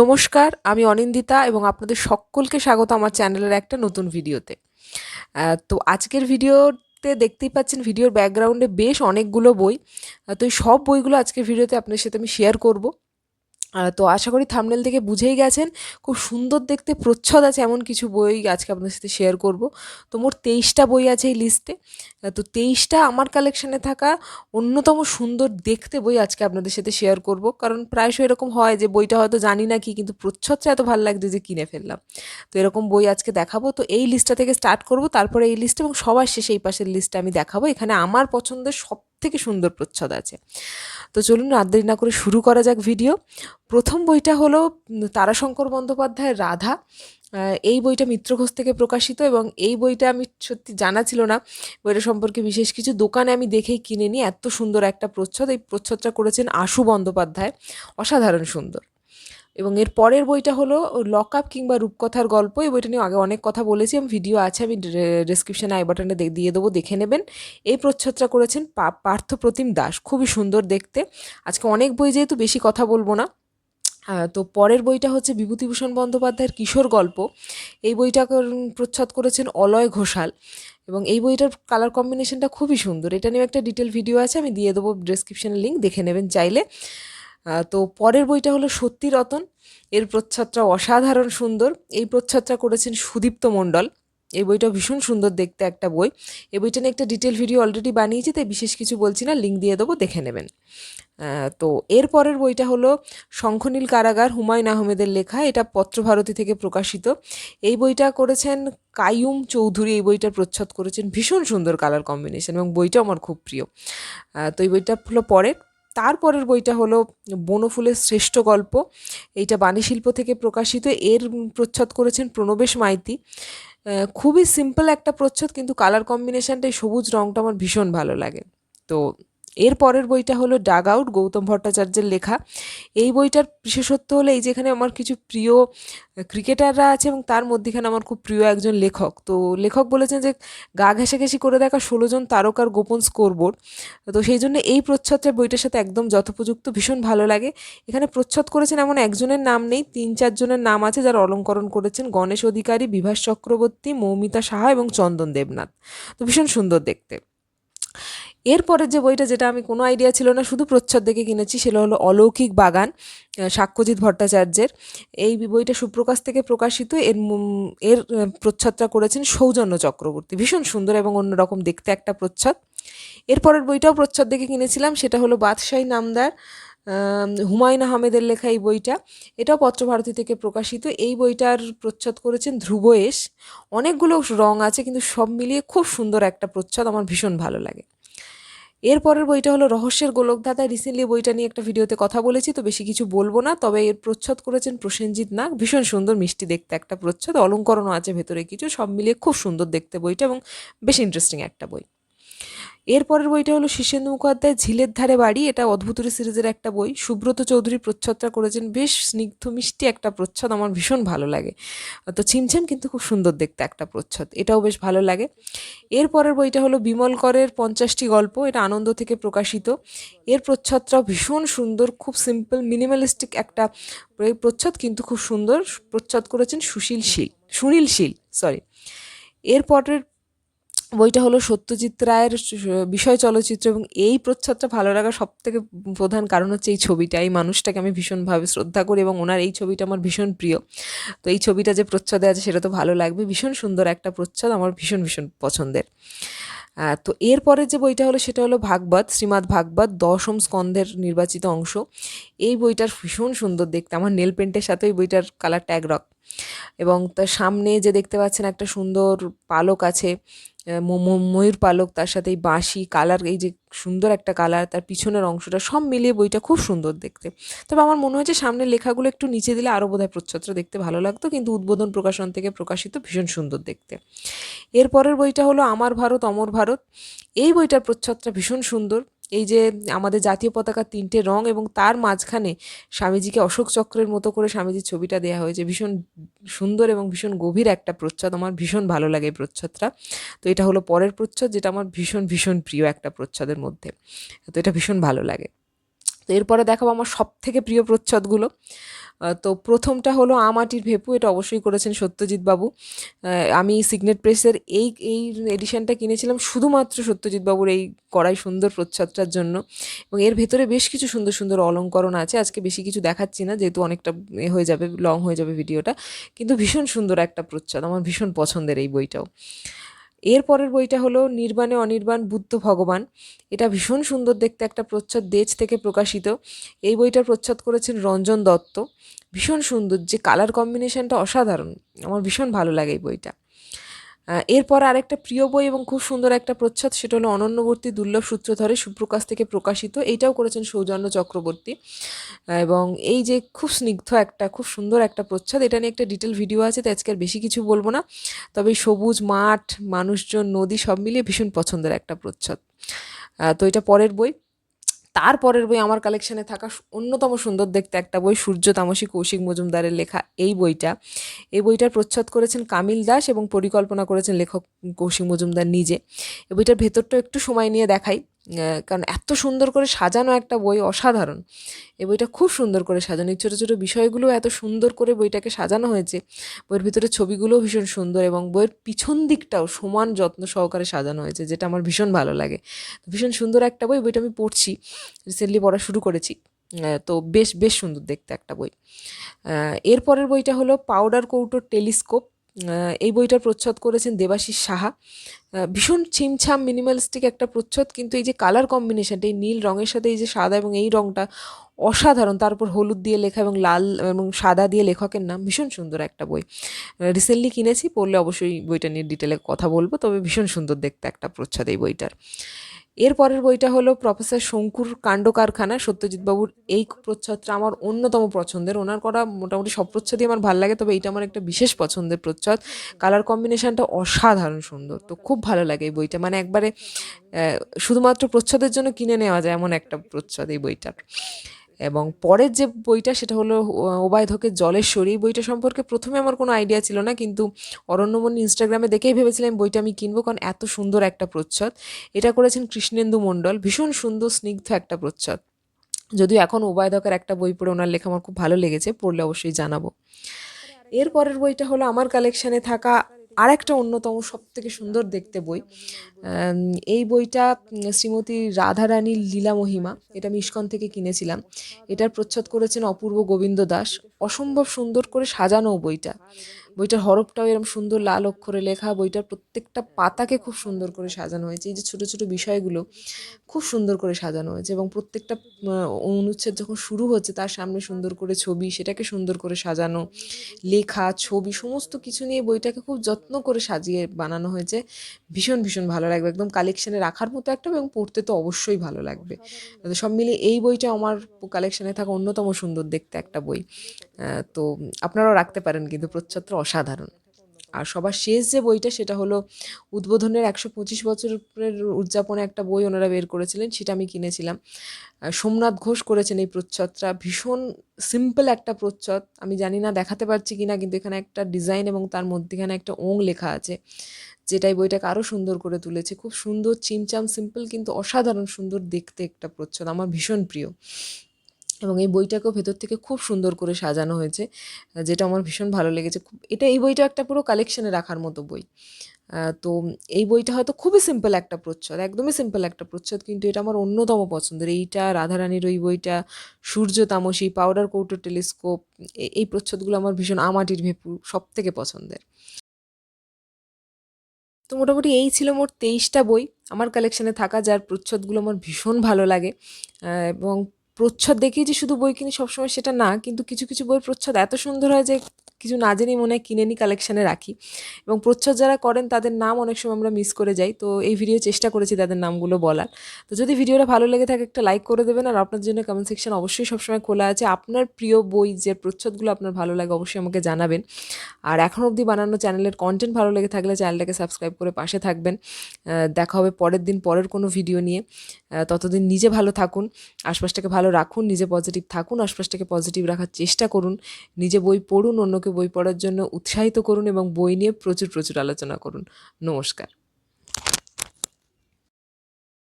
নমস্কার, আমি অনিন্দিতা এবং আপনাদের সকলকে স্বাগত আমার চ্যানেলের একটা নতুন ভিডিওতে। তো আজকের ভিডিওতে দেখতেই পাচ্ছেন, ভিডিওর ব্যাকগ্রাউন্ডে বেশ অনেকগুলো বই। তো এই সব বইগুলো আজকের ভিডিওতে আপনার সাথে আমি শেয়ার করব। তো আশা করি থামনেল থেকে বুঝেই গেছেন। খুব সুন্দর দেখতে, প্রচ্ছদ আছে এমন কিছু বই আজকে আপনার সাথে শেয়ার করব। তো মোট তেইশটা বই আছে এই লিস্টে তো তেইশটা আমার কালেকশানে থাকা অন্যতম সুন্দর দেখতে বই আজকে আপনাদের সাথে শেয়ার করব। কারণ প্রায়শই এরকম হয় যে বইটা হয়তো জানি না কি, কিন্তু প্রচ্ছদটা এত ভালো লাগছে যে কিনে ফেললাম। তো এরকম বই আজকে দেখাবো। তো এই লিস্টটা থেকে স্টার্ট করব। তারপরে এই লিস্ট এবং সবার শেষে এই পাশের লিস্টটা আমি দেখাবো। এখানে আমার পছন্দের সব থেকে সুন্দর প্রচ্ছদ আছে। তো চলুন রাত দেরি না করে শুরু করা যাক ভিডিও। প্রথম বইটা হলো তারাশঙ্কর বন্দ্যোপাধ্যায়ের রাধা। এই বইটা মিত্র ঘোষ থেকে প্রকাশিত এবং এই বইটা আমি সত্যি জানা ছিল না। বইটা সম্পর্কে বিশেষ কিছু দোকানে আমি দেখেই কিনে নিই এত সুন্দর একটা প্রচ্ছদ। এই প্রচ্ছদটা করেছেন আশু বন্দ্যোপাধ্যায়। অসাধারণ সুন্দর। এবং এর পরের বইটা হলো লক আপ কিংবা রূপকথার গল্প। এই বইটা নিয়ে আগে অনেক কথা বলেছি, আমি ভিডিও আছে, আমি ডিসক্রিপশানে আই বাটনে দিয়ে দেবো, দেখে নেবেন। এই প্রচ্ছদটা করেছেন পা- পার্থপ্রতিম দাস, খুবই সুন্দর দেখতে। আজকে অনেক বই যেহেতু বেশি কথা বলব না তো পরের বইটা হচ্ছে বিভূতিভূষণ বন্দ্যোপাধ্যায়ের কিশোর গল্প। এই বইটা প্রচ্ছদ করেছেন অলয় ঘোষাল এবং এই বইটার কালার কম্বিনেশনটা খুবই সুন্দর। এটা নিয়ে একটা ডিটেল ভিডিও আছে, আমি দিয়ে দেবো ডিসক্রিপশানে লিঙ্ক দেখে নেবেন চাইলে। তো পরের বইটা হলো সত্যি রতন। এর প্রচ্ছদটা অসাধারণ সুন্দর। এই প্রচ্ছদটা করেছেন সুদীপ্ত মণ্ডল। এই বইটা ভীষণ সুন্দর দেখতে একটা বই। এই বইটা নিয়ে একটা ডিটেল ভিডিও অলরেডি বানিয়েছি, তাই বিশেষ কিছু বলছি না লিঙ্ক দিয়ে দেবো, দেখে নেবেন। তো এর পরের বইটা হলো শঙ্খনীল কারাগার, হুমায়ুন আহমেদের লেখা, এটা পত্রভারতী থেকে প্রকাশিত। এই বইটা করেছেন কাইয়ুম চৌধুরী, এই বইটার প্রচ্ছদ করেছেন ভীষণ সুন্দর কালার কম্বিনেশন এবং বইটা আমার খুব প্রিয়। তো এই বইটা হলো পরের। তারপরের বইটা হলো বনফুলের শ্রেষ্ঠ গল্প। এইটা বাণী শিল্প থেকে প্রকাশিত। এর প্রচ্ছদ করেছেন প্রণবেশ মাইতি। খুবই সিম্পল একটা প্রচ্ছদ, কিন্তু কালার কম্বিনেশনটা সবুজ রঙটা আমার ভীষণ ভালো লাগে। তো এর পরের বইটা হলো ডাগ আউট গৌতম ভট্টাচার্যের লেখা। এই বইটার বিশেষত্ব হলো এই যেখানে আমার কিছু প্রিয় ক্রিকেটাররা আছে এবং তার মধ্যেখানে আমার খুব প্রিয় একজন লেখক। তো লেখক বলেছেন যে, গা ঘেঁষাঘেঁষি করে দেখা ষোলো জন তারকার গোপন স্কোরবোর্ড তো সেই জন্য এই প্রচ্ছদটা বইটার সাথে একদম যথোপযুক্ত, ভীষণ ভালো লাগে। এখানে প্রচ্ছদ করেছেন এমন একজনের নাম নেই, তিন চারজনের নাম আছে যারা অলঙ্করণ করেছেন গণেশ অধিকারী, বিভাস চক্রবর্তী, মৌমিতা সাহা এবং চন্দন দেবনাথ। তো ভীষণ সুন্দর দেখতে। এরপরের যে বইটা, যেটা আমি কোনো আইডিয়া ছিল না, শুধু প্রচ্ছদ দেখে কিনেছি, সেটা হলো অলৌকিক বাগান সাক্ষ্যজিৎ ভট্টাচার্যের। এই বইটা সুপ্রকাশ থেকে প্রকাশিত, এর এর প্রচ্ছদটা করেছেন সৌজন্য চক্রবর্তী। ভীষণ সুন্দর এবং অন্যরকম দেখতে একটা প্রচ্ছদ। এরপরের বইটাও প্রচ্ছদ দেখে কিনেছিলাম, সেটা হলো বাদশাহী নামদার হুমায়ুন আহমেদের লেখা এই বইটা। এটাও পত্রভারতী থেকে প্রকাশিত। এই বইটার প্রচ্ছদ করেছেন ধ্রুব অনেকগুলো রং আছে, কিন্তু সব মিলিয়ে খুব সুন্দর একটা প্রচ্ছদ, আমার ভীষণ ভালো লাগে। এরপরের বইটা হলো রহস্যের গোলকধাতা রিসেন্টলি বইটা নিয়ে একটা ভিডিওতে কথা বলেছি, তো বেশি কিছু বলব না। তবে এর প্রচ্ছদ করেছেন প্রসেনজিৎ নাগ। ভীষণ সুন্দর, মিষ্টি দেখতে একটা প্রচ্ছদ। অলঙ্করণও আছে ভেতরে কিছু, সব মিলিয়ে খুব সুন্দর দেখতে বইটা এবং বেশ ইন্টারেস্টিং একটা বই। এরপরের বইটা হলো শীর্ষেন্দু মুখোপাধ্যায় ঝিলের ধারে বাড়ি। এটা অদ্ভুতরী সিরিজের একটা বই। সুব্রত চৌধুরী প্রচ্ছদটা করেছেন। বেশ স্নিগ্ধ, মিষ্টি একটা প্রচ্ছদ। আমার ভীষণ ভালো লাগে। তো ছিমছিম কিন্তু খুব সুন্দর দেখতে একটা প্রচ্ছদ। এটাও বেশ ভালো লাগে। এরপরের বইটা হলো বিমল করের পঞ্চাশটি গল্প। এটা আনন্দ থেকে প্রকাশিত। এর প্রচ্ছদটাও ভীষণ সুন্দর, খুব সিম্পল মিনিমালিস্টিক একটা প্রচ্ছদ, কিন্তু খুব সুন্দর। প্রচ্ছদ করেছেন সুশীল শীল, সুনীল শীল সরি এরপরের বইটা হলো সত্যজিৎ রায়ের বিষয় চলচ্চিত্র এবং এই প্রচ্ছদটা ভালো লাগার সব থেকে প্রধান কারণ হচ্ছে এই ছবিটা। এই মানুষটাকে আমি ভীষণভাবে শ্রদ্ধা করি এবং ওনার এই ছবিটা আমার ভীষণ প্রিয়। তো এই ছবিটা যে প্রচ্ছদে আছে সেটা তো ভালো লাগবে। ভীষণ সুন্দর একটা প্রচ্ছদ, আমার ভীষণ ভীষণ পছন্দের। তো এরপরে যে বইটা হলো সেটা হলো ভাগবত, শ্রীমাদ ভাগবত, দশম স্কন্ধের নির্বাচিত অংশ। এই বইটার ভীষণ সুন্দর দেখতে। আমার নেল পেন্টের সাথে ওই বইটার কালারটা একরক এবং তার সামনে যে দেখতে পাচ্ছেন একটা সুন্দর পালক আছে ময়ূর পালক, তার সাথে এই বাঁশি, কালার, এই যে সুন্দর একটা কালার, তার পিছনের অংশটা সব মিলিয়ে বইটা খুব সুন্দর দেখতে। তবে আমার মনে হয়েছে সামনের লেখাগুলো একটু নিচে দিলে আরও বোধহয় প্রচ্ছদটা দেখতে ভালো লাগতো, কিন্তু উদ্বোধন প্রকাশন থেকে প্রকাশিত ভীষণ সুন্দর দেখতে। এরপরের বইটা হলো আমার ভারত, অমর ভারত। এই বইটার প্রচ্ছদটা ভীষণ সুন্দর। এই যে আমাদের জাতীয় পতাকার তিনটে রং এবং তার মাঝখানে স্বামীজিকে অশোক চক্রের মতো করে স্বামীজির ছবিটা দেওয়া হয়েছে। ভীষণ সুন্দর এবং ভীষণ গভীর একটা প্রচ্ছদ। আমার ভীষণ ভালো লাগে এই প্রচ্ছদটা। তো এটা হলো পরের প্রচ্ছদ যেটা আমার ভীষণ ভীষণ প্রিয় একটা প্রচ্ছদের মধ্যে। তো এটা ভীষণ ভালো লাগে। তো এরপরে দেখাবো আমার সব থেকে প্রিয় প্রচ্ছদগুলো। তো প্রথমটা হলো আমাটির ভেপু, এটা অবশ্যই করেছেন সত্যজিৎ বাবু। আমি সিগনেট প্রেসের এই এই এডিশনটা কিনেছিলাম শুধুমাত্র সত্যজিৎ বাবুর এই কড়াই সুন্দর প্রচ্ছদটার জন্য। এবং এর ভেতরে বেশ কিছু সুন্দর সুন্দর অলঙ্করণ আছে, আজকে বেশি কিছু দেখাচ্ছি না, যেহেতু অনেকটা এ হয়ে যাবে লং হয়ে যাবে ভিডিওটা। কিন্তু ভীষণ সুন্দর একটা প্রচ্ছদ, আমার ভীষণ পছন্দের এই বইটাও। এর পরের বইটা হলো নির্বাণে অনির্বাণ, বুদ্ধ ভগবান। এটা ভীষণ সুন্দর দেখতে একটা প্রচ্ছদ দেজ থেকে প্রকাশিত। এই বইটার প্রচ্ছদ করেছেন রঞ্জন দত্ত। ভীষণ সুন্দর, যে কালার কম্বিনেশনটা অসাধারণ। আমার ভীষণ ভালো লাগে এই বইটা। এরপর আরেকটা প্রিয় বই এবং খুব সুন্দর একটা প্রচ্ছদ, সেটা হলো অনন্যবর্তী দুর্লভ সূত্রধরে সুপ্রকাশ থেকে প্রকাশিত। এইটাও করেছেন সৌজন্য চক্রবর্তী। এবং এই যে খুব স্নিগ্ধ একটা, খুব সুন্দর একটা প্রচ্ছদ, এটা নিয়ে একটা ডিটেল ভিডিও আছে তো আজকে আর বেশি কিছু বলব না। তবে সবুজ, মাঠ, মানুষজন, নদী সব মিলিয়ে ভীষণ পছন্দের একটা প্রচ্ছদ। তো এটা পরের বই। তারপরের বই আমার কালেকশানে থাকা অন্যতম সুন্দর দেখতে একটা বই সূর্য তামসী কৌশিক মজুমদারের লেখা এই বইটা। এই বইটার প্রচ্ছদ করেছেন কামিল দাস এবং পরিকল্পনা করেছেন লেখক কৌশিক মজুমদার নিজে। এই বইটার ভেতরটা একটু সময় নিয়ে দেখাই। কারণ এত সুন্দর করে সাজানো একটা বই অসাধারণ। এই বইটা খুব সুন্দর করে সাজানো। এই ছোটো ছোটো বিষয়গুলো এত সুন্দর করে বইটাকে সাজানো হয়েছে, বইয়ের ভিতরে ছবিগুলোও ভীষণ সুন্দর এবং বইয়ের পিছন দিকটাও সমান যত্ন সহকারে সাজানো হয়েছে, যেটা আমার ভীষণ ভালো লাগে। ভীষণ সুন্দর একটা বই বইটা আমি পড়ছি রিসেন্টলি পড়া শুরু করেছি। তো বেশ বেশ সুন্দর দেখতে একটা বই। এরপরের বইটা হলো পাউডার কৌটোর টেলিস্কোপ। এই বইটার প্রচ্ছদ করেছেন দেবাশিস সাহা। ভীষণ ছিমছাম মিনিমালিস্টিক একটা প্রচ্ছদ, কিন্তু এই যে কালার কম্বিনেশনটা এই নীল রঙের সাথে এই যে সাদা এবং এই রঙটা অসাধারণ তারপর হলুদ দিয়ে লেখা এবং লাল এবং সাদা দিয়ে লেখকের নাম, ভীষণ সুন্দর একটা বই। রিসেন্টলি কিনেছি, পড়লে অবশ্যই বইটা নিয়ে ডিটেলে কথা বলব, তবে ভীষণ সুন্দর দেখতে একটা প্রচ্ছদ এই বইটার। এর পরের বইটা হলো প্রফেসর শঙ্কুর কাণ্ড কারখানা সত্যজিৎ বাবুর এই প্রচ্ছদটা আমার অন্যতম পছন্দের। ওনার করা মোটামুটি সব প্রচ্ছদই আমার ভালো লাগে, তবে এইটা আমার একটা বিশেষ পছন্দের প্রচ্ছদ। কালার কম্বিনেশানটা অসাধারণ সুন্দর, তো খুব ভালো লাগে এই বইটা। মানে একবারে শুধুমাত্র প্রচ্ছদের জন্য কিনে নেওয়া যায় এমন একটা প্রচ্ছদ এই বইটার। এবং পরের যে বইটা সেটা হলো ওবায়ধকের জলেশ্বরী। বইটা সম্পর্কে প্রথমে আমার কোনো আইডিয়া ছিল না, কিন্তু অরণ্যমণি ইনস্টাগ্রামে দেখেই ভেবেছিলাম বইটা আমি কিনবো, কারণ এত সুন্দর একটা প্রচ্ছদ। এটা করেছেন কৃষ্ণেন্দু মণ্ডল, ভীষণ সুন্দর, স্নিগ্ধ একটা প্রচ্ছদ। যদিও এখন উবায়দকের একটা বই পড়ে ওনার লেখা আমার খুব ভালো লেগেছে, পড়লে অবশ্যই জানাব। এর পরের বইটা হলো, আমার কালেকশানে থাকা আরেকটা অন্যতম সব থেকে সুন্দর দেখতে বই এই বইটা শ্রীমতী রাধারানীর লীলা মহিমা, এটা আমি ইস্কন থেকে কিনেছিলাম। এটার প্রচ্ছদ করেছেন অপূর্ব গোবিন্দ দাস। অসম্ভব সুন্দর করে সাজানো বইটা। বইটার হরফটাও এরকম সুন্দর লাল অক্ষরে লেখা বইটার প্রত্যেকটা পাতাকে খুব সুন্দর করে সাজানো হয়েছে। এই যে ছোটো ছোটো বিষয়গুলো খুব সুন্দর করে সাজানো হয়েছে এবং প্রত্যেকটা অনুচ্ছেদ যখন শুরু হচ্ছে তার সামনে সুন্দর করে ছবি সেটাকে সুন্দর করে সাজানো লেখা ছবি সমস্ত কিছু নিয়ে বইটাকে খুব যত্ন করে সাজিয়ে বানানো হয়েছে। ভীষণ ভীষণ ভালো লাগবে। একদম কালেকশানে রাখার মতো একটা এবং পড়তে তো অবশ্যই ভালো লাগবে। সব মিলিয়ে এই বইটা আমার কালেকশানে থাকা অন্যতম সুন্দর দেখতে একটা বই। তো আপনারাও রাখতে পারেন কিন্তু প্রচ্ছদটা অসাধারণ। আর সবার শেষ যে বইটা সেটা হলো উদ্বোধনের একশো পঁচিশ বছরের উদযাপনে একটা বই ওনারা বের করেছিলেন, সেটা আমি কিনেছিলাম। সোমনাথ ঘোষ করেছেন এই প্রচ্ছদটা, ভীষণ সিম্পল একটা প্রচ্ছদ। আমি জানি না দেখাতে পারছি কিনা কিন্তু এখানে একটা ডিজাইন এবং তার মধ্যেখানে একটা ওং লেখা আছে যেটাই বইটাকে আরও সুন্দর করে তুলেছে। খুব সুন্দর, চিমচাম সিম্পল কিন্তু অসাধারণ সুন্দর দেখতে একটা প্রচ্ছদ, আমার ভীষণ প্রিয়। এবং এই বইটাকেও ভেতর থেকে খুব সুন্দর করে সাজানো হয়েছে যেটা আমার ভীষণ ভালো লেগেছে। খুব, এটা এই বইটা একটা পুরো কালেকশনে রাখার মতো বই। তো এই বইটা হয়তো খুবই সিম্পল একটা প্রচ্ছদ, একদমই সিম্পল একটা প্রচ্ছদ, কিন্তু এটা আমার অন্যতম পছন্দের। এইটা রাধারানীর ওই বইটা, সূর্য তামসী পাউডার কৌটো টেলিস্কোপ এই প্রচ্ছদগুলো আমার ভীষণ আমাটির ভেপু সব থেকে পছন্দের। তো মোটামুটি এই ছিল মোট তেইশটা বই আমার কালেকশানে থাকা, যার প্রচ্ছদগুলো আমার ভীষণ ভালো লাগে। এবং প্রচ্ছদ দেখেই যে শুধু বই কিনি সবসময় সেটা না, কিন্তু কিছু কিছু বইয়ের প্রচ্ছদ এত সুন্দর হয় যে কিছু না জেনেই মনে হয় কিনে নিই কালেকশানে রাখি। এবং প্রচ্ছদ যারা করেন, তাদের নাম অনেক সময় আমরা মিস করে যাই। তো এই ভিডিও চেষ্টা করেছি তাদের নামগুলো বলার। তো যদি ভিডিওটা ভালো লেগে থাকে, একটা লাইক করে দেবেন। আর আপনার জন্য কমেন্ট সেকশন অবশ্যই সবসময় খোলা আছে। আপনার প্রিয় বই যে প্রচ্ছদগুলো আপনার ভালো লাগে, অবশ্যই আমাকে জানাবেন। আর এখন অবধি বানানো চ্যানেলের কন্টেন্ট ভালো লেগে থাকলে চ্যানেলটাকে সাবস্ক্রাইব করে পাশে থাকবেন। দেখা হবে পরের দিন, পরের কোনো ভিডিও নিয়ে। ততদিন নিজে ভালো থাকুন, আশপাশটাকে ভালো রাখুন, নিজে পজিটিভ থাকুন, আশপাশটাকে পজিটিভ রাখার চেষ্টা করুন, নিজে বই পড়ুন অন্যকে বই পড়ার জন্য উৎসাহিত করুন এবং বই নিয়ে প্রচুর প্রচুর আলোচনা করুন। নমস্কার।